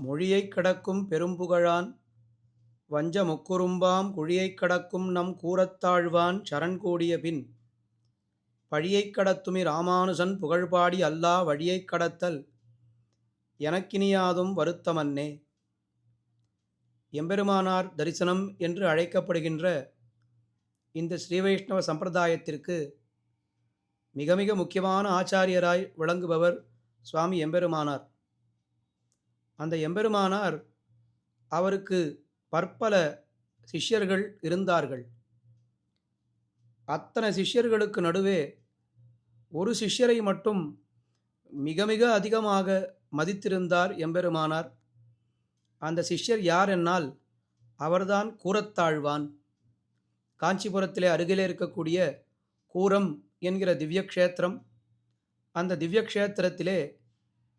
மொழியைக் கடக்கும் பெரும்புகழான் வஞ்ச முக்குறும்பாம் குழியைக் கடக்கும் நம் கூரத்தாழ்வான் சரண்கூடிய பின் பழியைக் கடத்துமி ராமானுசன் புகழ்பாடி அல்லா வழியைக் கடத்தல் எனக்கினியாதும் வருத்தமன்னே. எம்பெருமானார் தரிசனம் என்று அழைக்கப்படுகின்ற இந்த ஸ்ரீவைஷ்ணவ சம்பிரதாயத்திற்கு மிக மிக முக்கியமான ஆச்சாரியராய் விளங்குபவர் சுவாமி எம்பெருமானார். அந்த எம்பெருமானார் அவருக்கு பற்பல சிஷ்யர்கள் இருந்தார்கள். அத்தனை சிஷ்யர்களுக்கு நடுவே ஒரு சிஷ்யரை மட்டும் மிக மிக அதிகமாக மதித்திருந்தார் எம்பெருமானார். அந்த சிஷ்யர் யார் என்னால் அவர்தான் கூரத்தாழ்வான். காஞ்சிபுரத்திலே அருகிலே இருக்கக்கூடிய கூரம் என்கிற திவ்யக்ஷேத்திரம். அந்த திவ்யக்ஷேத்திரத்திலே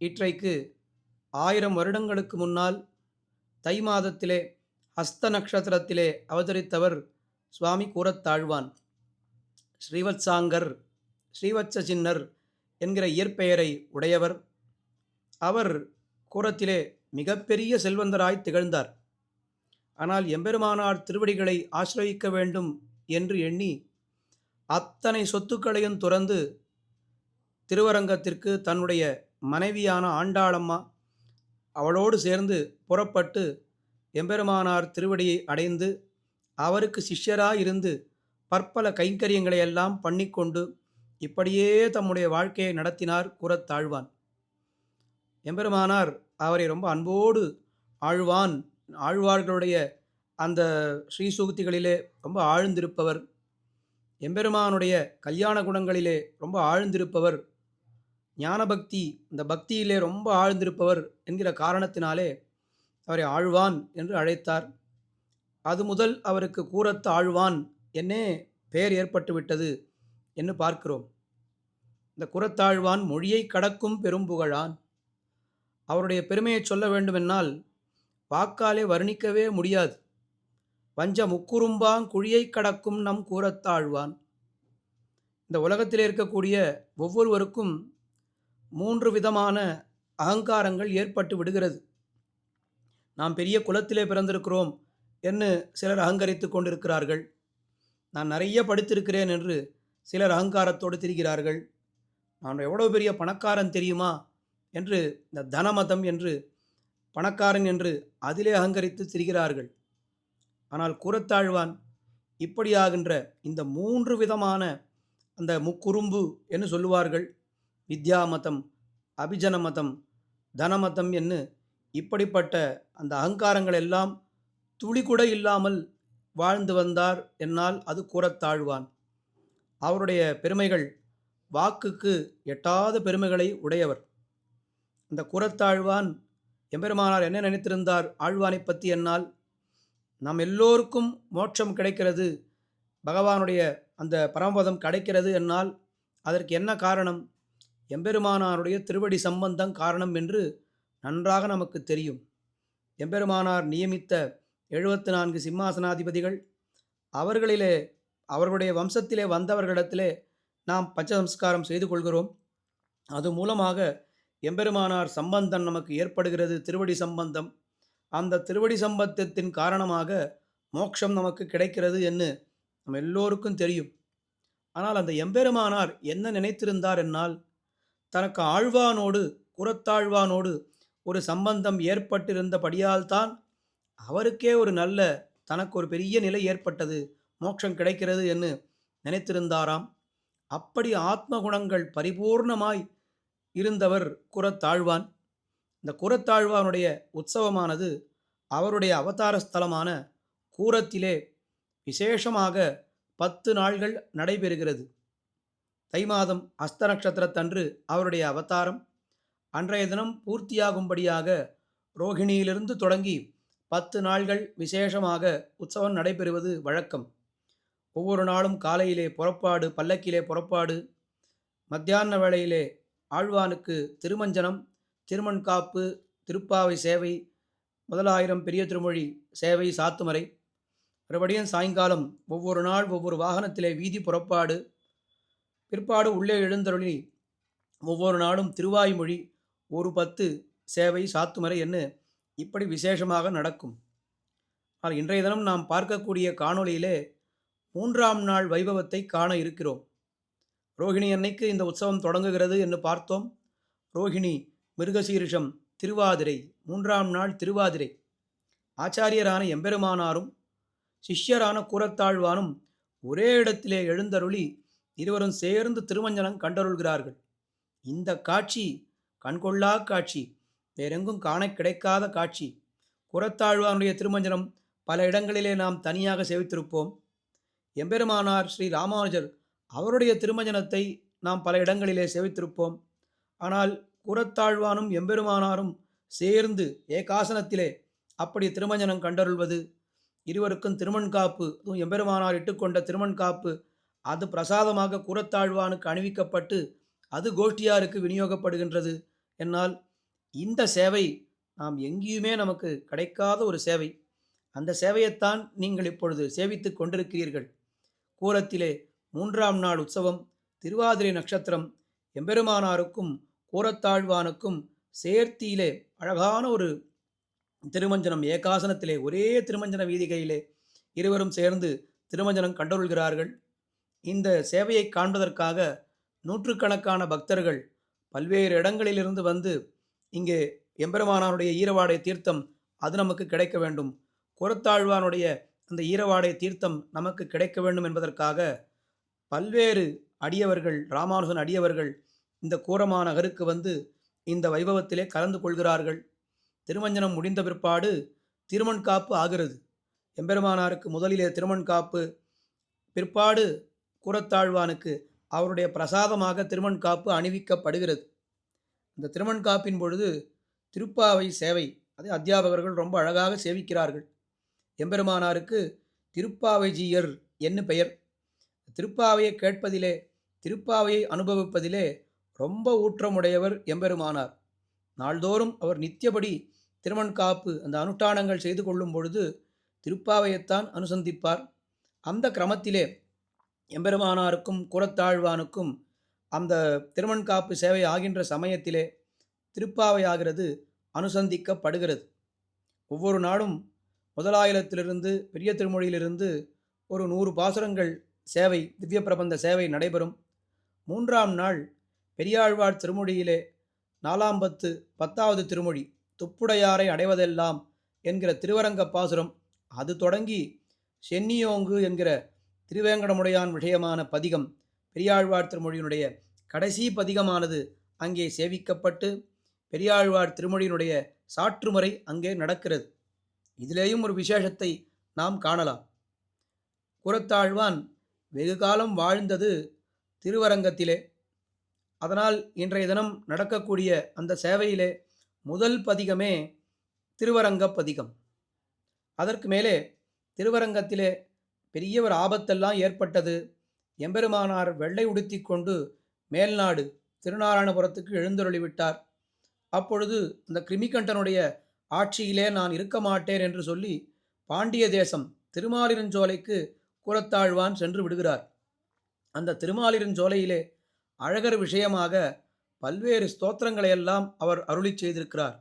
இற்றைக்கு ஆயிரம் வருடங்களுக்கு முன்னால் தை மாதத்திலே ஹஸ்த நட்சத்திரத்திலே அவதரித்தவர் சுவாமி கூரத்தாழ்வான் ஸ்ரீவத்சாங்கர் ஸ்ரீவத்ச சின்னர் என்கிற இயற்பெயரை உடையவர். அவர் கூரத்திலே மிகப்பெரிய செல்வந்தராய் திகழ்ந்தார். ஆனால் எம்பெருமானார் திருவடிகளை ஆசிரயிக்க வேண்டும் என்று எண்ணி அத்தனை சொத்துக்களையும் துறந்து திருவரங்கத்திற்கு தன்னுடைய மனைவியான ஆண்டாளம்மா அவளோடு சேர்ந்து புறப்பட்டு எம்பெருமானார் திருவடியை அடைந்து அவருக்கு சிஷ்யராயிருந்து பற்பல கைங்கரியங்களை எல்லாம் பண்ணிக்கொண்டு இப்படியே தம்முடைய வாழ்க்கையை நடத்தினார் கூறத்தாழ்வான். எம்பெருமானார் அவரை ரொம்ப அன்போடு ஆழ்வான் ஆழ்வார்களுடைய அந்த ஸ்ரீசூக்திகளிலே ரொம்ப ஆழ்ந்திருப்பவர். எம்பெருமானுடைய கல்யாண குணங்களிலே ரொம்ப ஆழ்ந்திருப்பவர். ஞானபக்தி இந்த பக்தியிலே ரொம்ப ஆழ்ந்திருப்பவர் என்கிற காரணத்தினாலே அவரை ஆழ்வான் என்று அழைத்தார். அது முதல் அவருக்கு கூறத்த ஆழ்வான் என்னே பெயர் ஏற்பட்டுவிட்டது என்று பார்க்கிறோம். இந்த குரத்தாழ்வான் மொழியை கடக்கும் பெரும் புகழான். அவருடைய பெருமையை சொல்ல வேண்டுமென்னால் வாக்காலே வர்ணிக்கவே முடியாது. வஞ்ச முக்குறும்பாங் குழியை கடக்கும் நம் கூறத்தாழ்வான். இந்த உலகத்தில் இருக்கக்கூடிய ஒவ்வொருவருக்கும் மூன்று விதமான அகங்காரங்கள் ஏற்பட்டு விடுகிறது. நாம் பெரிய குலத்திலே பிறந்திருக்கிறோம் என்று சிலர் அகங்கரித்து கொண்டிருக்கிறார்கள். நான் நிறைய படித்திருக்கிறேன் என்று சிலர் அகங்காரத்தோடு திரிகிறார்கள். நான் எவ்வளோ பெரிய பணக்காரன் தெரியுமா என்று இந்த தனமதம் என்று பணக்காரன் என்று அதிலே அகங்கரித்து திரிகிறார்கள். ஆனால் கூறத்தாழ்வான் இப்படியாகின்ற இந்த மூன்று விதமான அந்த முக்குறும்பு என்று சொல்லுவார்கள். வித்யாமதம் அபிஜன மதம் தனமதம் என்று இப்படிப்பட்ட அந்த அகங்காரங்கள் எல்லாம் துளி கூட இல்லாமல் வாழ்ந்து வந்தார் என்னால் அது கூறத்தாழ்வான். அவருடைய பெருமைகள் வாக்குக்கு எட்டாத பெருமைகளை உடையவர். அந்த கூறத்தாழ்வான் எம்பெருமானார் என்ன நினைத்திருந்தார்? ஆழ்வானை பற்றி என்னால் நம் எல்லோருக்கும் மோட்சம் கிடைக்கிறது. பகவானுடைய அந்த பரமபதம் கிடைக்கிறது என்னால் அதற்கு என்ன காரணம்? எம்பெருமானாருடைய திருவடி சம்பந்தம் காரணம் என்று நன்றாக நமக்கு தெரியும். எம்பெருமானார் நியமித்த எழுபத்து நான்கு சிம்மாசனாதிபதிகள் அவர்களிலே அவர்களுடைய வம்சத்திலே வந்தவர்களிடத்திலே நாம் பஞ்சசம்ஸ்காரம் செய்து கொள்கிறோம். அது மூலமாக எம்பெருமானார் சம்பந்தம் நமக்கு ஏற்படுகிறது திருவடி சம்பந்தம். அந்த திருவடி சம்பந்தத்தின் காரணமாக மோட்சம் நமக்கு கிடைக்கிறது என்று நம்ம எல்லோருக்கும் தெரியும். ஆனால் அந்த எம்பெருமானார் என்ன நினைத்திருந்தார் என்னால்? தனக்கு ஆழ்வானோடு குரத்தாழ்வானோடு ஒரு சம்பந்தம் ஏற்பட்டிருந்தபடியால்தான் அவருக்கே ஒரு நல்ல தனக்கு ஒரு பெரிய நிலை ஏற்பட்டது மோட்சம் கிடைக்கிறது என்று நினைத்திருந்தாராம். அப்படி ஆத்ம குணங்கள் பரிபூர்ணமாய் இருந்தவர் குரத்தாழ்வான் இந்த குரத்தாழ்வானுடைய உற்சவமானது அவருடைய அவதார ஸ்தலமான கூரத்திலே விசேஷமாக பத்து நாள்கள் நடைபெறுகிறது. தை மாதம் அஸ்த நட்சத்திரத்தன்று அவருடைய அவதாரம். அன்றைய தினம் பூர்த்தியாகும்படியாக ரோகிணியிலிருந்து தொடங்கி பத்து நாள்கள் விசேஷமாக உற்சவம் நடைபெறுவது வழக்கம். ஒவ்வொரு நாளும் காலையிலே புறப்பாடு பல்லக்கிலே புறப்பாடு மத்தியான வேளையிலே ஆழ்வானுக்கு திருமஞ்சனம் திருமண் காப்பு திருப்பாவை சேவை முதலாயிரம் பெரிய திருமொழி சேவை சாத்துமறை. மறுபடியும் சாயங்காலம் ஒவ்வொரு நாள் ஒவ்வொரு வாகனத்திலே வீதி புறப்பாடு பிற்பாடு உள்ளே எழுந்தருளி ஒவ்வொரு நாளும் திருவாய்மொழி ஒரு பத்து சேவை சாத்துமறை என்று இப்படி விசேஷமாக நடக்கும். ஆனால் இன்றைய தினம் நாம் பார்க்கக்கூடிய காணொளியிலே மூன்றாம் நாள் வைபவத்தை காண இருக்கிறோம். ரோகிணி அன்னைக்கு இந்த உற்சவம் தொடங்குகிறது என்று பார்த்தோம். ரோகிணி மிருகசீரிஷம் திருவாதிரை மூன்றாம் நாள் திருவாதிரை. ஆச்சாரியரான எம்பெருமானாரும் சிஷ்யரான கூரத்தாழ்வானும் ஒரே இடத்திலே எழுந்தருளி இருவரும் சேர்ந்து திருமஞ்சனம் கண்டருள்கிறார்கள். இந்த காட்சி கண்கொள்ளா காட்சி வேறெங்கும் காண கிடைக்காத காட்சி. குரத்தாழ்வானுடைய திருமஞ்சனம் பல இடங்களிலே நாம் தனியாக சேவித்திருப்போம். எம்பெருமானார் ஸ்ரீ ராமானுஜர் அவருடைய திருமஞ்சனத்தை நாம் பல இடங்களிலே சேவித்திருப்போம். ஆனால் குரத்தாழ்வானும் எம்பெருமானாரும் சேர்ந்து ஏகாசனத்திலே அப்படி திருமஞ்சனம் கண்டருள்வது இருவருக்கும் திருமண்காப்பு எம்பெருமானார் இட்டுக்கொண்ட திருமண்காப்பு அது பிரசாதமாக கூரத்தாழ்வானுக்கு அணிவிக்கப்பட்டு அது கோஷ்டியாருக்கு விநியோகப்படுகின்றது. என்னால் இந்த சேவை நாம் எங்கேயுமே நமக்கு கிடைக்காத ஒரு சேவை. அந்த சேவையைத்தான் நீங்கள் இப்பொழுது சேவித்து கொண்டிருக்கிறீர்கள். கூரத்திலே மூன்றாம் நாள் உற்சவம் திருவாதிரை நட்சத்திரம் எம்பெருமானாருக்கும் கூரத்தாழ்வானுக்கும் சேர்த்தியிலே அழகான ஒரு திருமஞ்சனம் ஏகாசனத்திலே ஒரே திருமஞ்சன வீதிகையிலே இருவரும் சேர்ந்து திருமஞ்சனம் கண்டொள்கிறார்கள் இந்த சேவையை காண்பதற்காக நூற்றுக்கணக்கான பக்தர்கள் பல்வேறு இடங்களிலிருந்து வந்து இங்கே எம்பெருமானாருடைய ஈரவாடை தீர்த்தம் அது நமக்கு கிடைக்க வேண்டும். குரத்தாழ்வானுடைய அந்த ஈரவாடை தீர்த்தம் நமக்கு கிடைக்க வேண்டும் என்பதற்காக பல்வேறு அடியவர்கள் ராமானுஜன் அடியவர்கள் இந்த கூரமான நகருக்கு வந்து இந்த வைபவத்திலே கலந்து கொள்கிறார்கள். திருமஞ்சனம் முடிந்த பிற்பாடு திருமண் காப்பு ஆகிறது. எம்பெருமானாருக்கு முதலிலே திருமண் காப்பு பிற்பாடு கூரத்தாழ்வானுக்கு அவருடைய பிரசாதமாக திருமண் காப்பு அணிவிக்கப்படுகிறது. இந்த திருமண் காப்பின் பொழுது திருப்பாவை சேவை அதை அத்தியாபகர்கள் ரொம்ப அழகாக சேவிக்கிறார்கள். எம்பெருமானாருக்கு திருப்பாவைஜியர் என்ன பெயர். திருப்பாவையை கேட்பதிலே திருப்பாவையை அனுபவிப்பதிலே ரொம்ப ஊற்றமுடையவர் எம்பெருமானார். நாள்தோறும் அவர் நித்தியபடி திருமண் காப்பு அந்த அனுஷ்டானங்கள் செய்து கொள்ளும் பொழுது திருப்பாவையைத்தான் அனுசந்திப்பார். அந்த கிரமத்திலே எம்பெருமானாருக்கும் குலத்தாழ்வானுக்கும் அந்த திருமண் காப்பு சேவை ஆகின்ற சமயத்திலே திருப்பாவை ஆகிறது அனுசந்திக்கப்படுகிறது. ஒவ்வொரு நாளும் முதலாயிலத்திலிருந்து பெரிய திருமொழியிலிருந்து ஒரு நூறு பாசுரங்கள் சேவை திவ்ய பிரபந்த சேவை நடைபெறும். மூன்றாம் நாள் பெரியாழ்வார் திருமொழியிலே நாலாம் பத்து பத்தாவது திருமொழி துப்புடையாரை அடைவதெல்லாம் என்கிற திருவரங்க பாசுரம். அது தொடங்கி சென்னியோங்கு என்கிற திருவேங்கடமுடையான் விஷயமான பதிகம் பெரியாழ்வார் திருமொழியினுடைய கடைசி பதிகமானது அங்கே சேவிக்கப்பட்டு பெரியாழ்வார் திருமொழியினுடைய சாற்றுமுறை அங்கே நடக்கிறது. இதிலேயும் ஒரு விசேஷத்தை நாம் காணலாம். குரத்தாழ்வான் வெகு காலம் வாழ்ந்தது திருவரங்கத்திலே. அதனால் இன்றைய தினம் நடக்கக்கூடிய அந்த சேவையிலே முதல் பதிகமே திருவரங்க பதிகம். அதற்கு மேலே திருவரங்கத்திலே பெரிய ஒரு ஆபத்தெல்லாம் ஏற்பட்டது. எம்பெருமானார் வெள்ளை உடுத்தி கொண்டு மேல்நாடு திருநாராயணபுரத்துக்கு எழுந்தருளிவிட்டார். அப்பொழுது அந்த கிருமிகண்டனுடைய ஆட்சியிலே நான் இருக்க மாட்டேன் என்று சொல்லி பாண்டிய தேசம் திருமாலிருஞ்சோலைக்கு கூறத்தாழ்வான் சென்று விடுகிறார். அந்த திருமாலிருஞ்சோலையிலே அழகர் விஷயமாக பல்வேறு ஸ்தோத்திரங்களை எல்லாம் அவர் அருளி செய்திருக்கிறார்.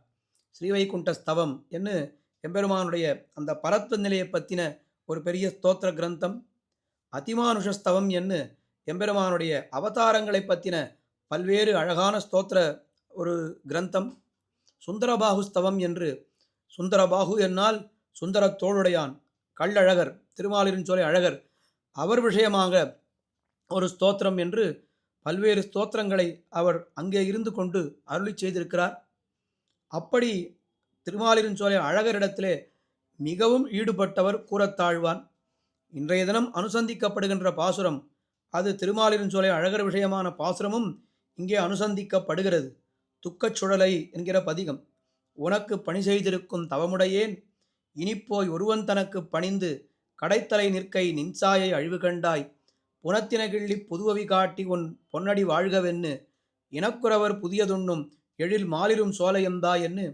ஸ்ரீவைகுண்ட ஸ்தவம் என்று எம்பெருமானுடைய அந்த பரத்வ நிலையை பற்றின ஒரு பெரிய ஸ்தோத்திர கிரந்தம். அதிமானுஷஸ்தவம் என்று எம்பெருமானுடைய அவதாரங்களை பற்றின பல்வேறு அழகான ஸ்தோத்திர ஒரு கிரந்தம். சுந்தரபாகுஸ்தவம் என்று சுந்தரபாகு என்னால் சுந்தர தோளுடையான் கள்ளழகர் திருமாலிருஞ்சோலை அழகர் அவர் விஷயமாக ஒரு ஸ்தோத்திரம் என்று பல்வேறு ஸ்தோத்திரங்களை அவர் அங்கே இருந்து கொண்டு அருளி செய்திருக்கிறார். அப்படி திருமாலிருஞ்சோலை அழகரிடத்திலே மிகவும் ஈடுபட்டவர் கூறத்தாழ்வான். இன்றைய தினம் அனுசந்திக்கப்படுகின்ற பாசுரம் அது திருமாலிருஞ்சோலை அழகர் விஷயமான பாசுரமும் இங்கே அனுசந்திக்கப்படுகிறது. துக்கச் சுழலை என்கிற பதிகம். உனக்கு பணி செய்திருக்கும் தவமுடையேன் இனிப்போய் ஒருவன் தனக்கு பணிந்து கடைத்தலை நிற்கை நின்சாயை அழிவு கண்டாய். புனத்தினகிள்ளி புதுவவி காட்டி உன் பொன்னடி வாழ்கவென்னு இனக்குறவர் புதியதுண்ணும் எழில் மாலிரும் சோலையந்தா என்று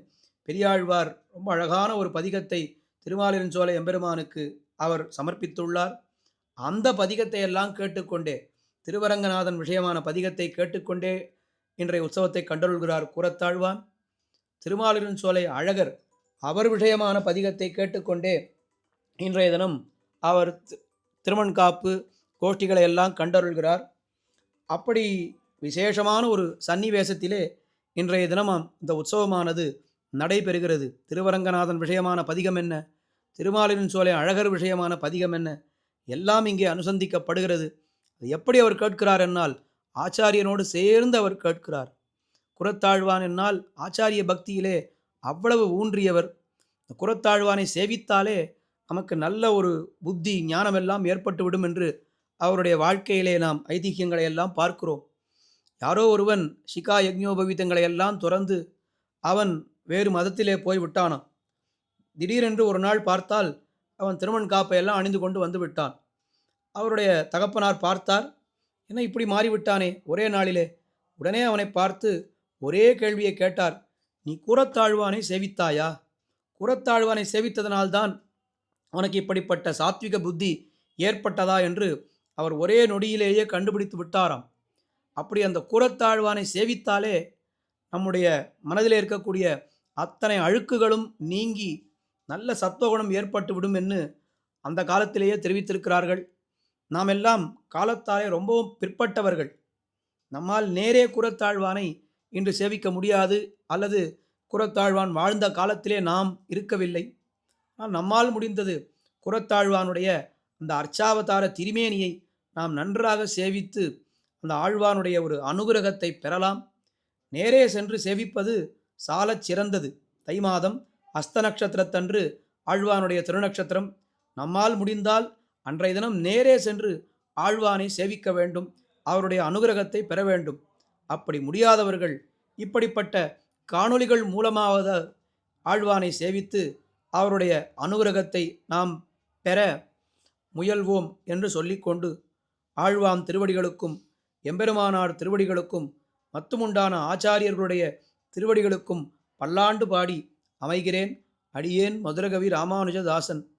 பெரியாழ்வார் ரொம்ப அழகான ஒரு பதிகத்தை திருமாலிருஞ்சோலை எம்பெருமானுக்கு அவர் சமர்ப்பித்துள்ளார். அந்த பதிகத்தை எல்லாம் கேட்டுக்கொண்டே திருவரங்கநாதன் விஷயமான பதிகத்தை கேட்டுக்கொண்டே இன்றைய உற்சவத்தை கண்டருள்கிறார் கூறத்தாழ்வான். திருமாலிருஞ்சோலை அழகர் அவர் விஷயமான பதிகத்தை கேட்டுக்கொண்டே இன்றைய தினம் அவர் தி- திருமண்காப்பு கோஷ்டிகளை எல்லாம் கண்டருள்கிறார். அப்படி விசேஷமான ஒரு சன்னிவேசத்திலே இன்றைய தினமாம் இந்த உற்சவமானது நடைபெறுகிறது. திருவரங்கநாதன் விஷயமான பதிகம் என்ன? திருமாலின் சோலை அழகர் விஷயமான பதிகம் என்ன? எல்லாம் இங்கே அனுசந்திக்கப்படுகிறது. அது எப்படி அவர் கேட்கிறார் என்னால்? ஆச்சாரியனோடு சேர்ந்து அவர் கேட்கிறார். குரத்தாழ்வான் என்னால் ஆச்சாரிய பக்தியிலே அவ்வளவு ஊன்றியவர். இந்த குரத்தாழ்வானை சேவித்தாலே நமக்கு நல்ல ஒரு புத்தி ஞானமெல்லாம் ஏற்பட்டுவிடும் என்று அவருடைய வாழ்க்கையிலே நாம் ஐதிகங்களை எல்லாம் பார்க்கிறோம். யாரோ ஒருவன் சிகா யக்ஞோபவீதங்களை எல்லாம் துறந்து அவன் வேறு மதத்திலே போய் விட்டானான் திடீரென்று ஒரு நாள் பார்த்தால் அவன் திருமண் காப்பை எல்லாம் அணிந்து கொண்டு வந்து விட்டான். அவருடைய தகப்பனார் பார்த்தார். என்ன இப்படி மாறிவிட்டானே? ஒரே நாளிலே. உடனே அவனை பார்த்து ஒரே கேள்வியை கேட்டார். நீ கூறத்தாழ்வானை சேவித்தாயா? கூறத்தாழ்வானை சேவித்ததனால்தான் அவனுக்கு இப்படிப்பட்ட சாத்விக புத்தி ஏற்பட்டதா என்று அவர் ஒரே நொடியிலேயே கண்டுபிடித்து விட்டாராம். அப்படி அந்த கூறத்தாழ்வானை சேவித்தாலே நம்முடைய மனதில் இருக்கக்கூடிய அத்தனை அழுக்குகளும் நீங்கி நல்ல சத்துவகுணம் ஏற்பட்டு விடும் என்று அந்த காலத்திலேயே தெரிவித்திருக்கிறார்கள். நாம் எல்லாம் காலத்தாலே ரொம்பவும் பிற்பட்டவர்கள். நம்மால் நேரே குரத்தாழ்வானை இன்று சேவிக்க முடியாது அல்லது குரத்தாழ்வான் வாழ்ந்த காலத்திலே நாம் இருக்கவில்லை. ஆனால் நம்மால் முடிந்தது குரத்தாழ்வானுடைய அந்த அர்ச்சாவதார திருமேனியை நாம் நன்றாக சேவித்து அந்த ஆழ்வானுடைய ஒரு அனுகிரகத்தை பெறலாம். நேரே சென்று சேவிப்பது சாலச் சிறந்தது. தை மாதம் அஸ்த நட்சத்திரத்தன்று ஆழ்வானுடைய திருநட்சத்திரம் நம்மால் முடிந்தால் அன்றைய தினம் நேரே சென்று ஆழ்வானை சேவிக்க வேண்டும் அவருடைய அனுகிரகத்தை பெற வேண்டும். அப்படி முடியாதவர்கள் இப்படிப்பட்ட காணொளிகள் மூலமாவத ஆழ்வானை சேவித்து அவருடைய அனுகிரகத்தை நாம் பெற முயல்வோம் என்று சொல்லிக்கொண்டு ஆழ்வான் திருவடிகளுக்கும் எம்பெருமானார் திருவடிகளுக்கும் மத்துமுண்டான ஆச்சாரியர்களுடைய திருவடிகளுக்கும் பல்லாண்டு பாடி அமைகிறேன். அடியேன் மதுரகவி ராமானுஜதாசன்.